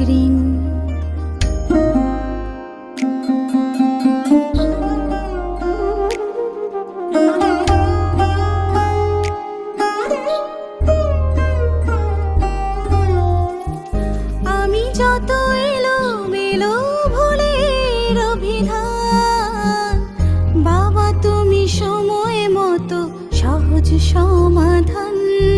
ঋণ আমি যত এলো মেলো ভুলের বাবা তুমি সময় মতো সহজ সমাধান।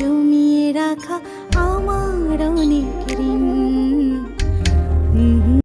জমিয়ে রাখা আমার অনেক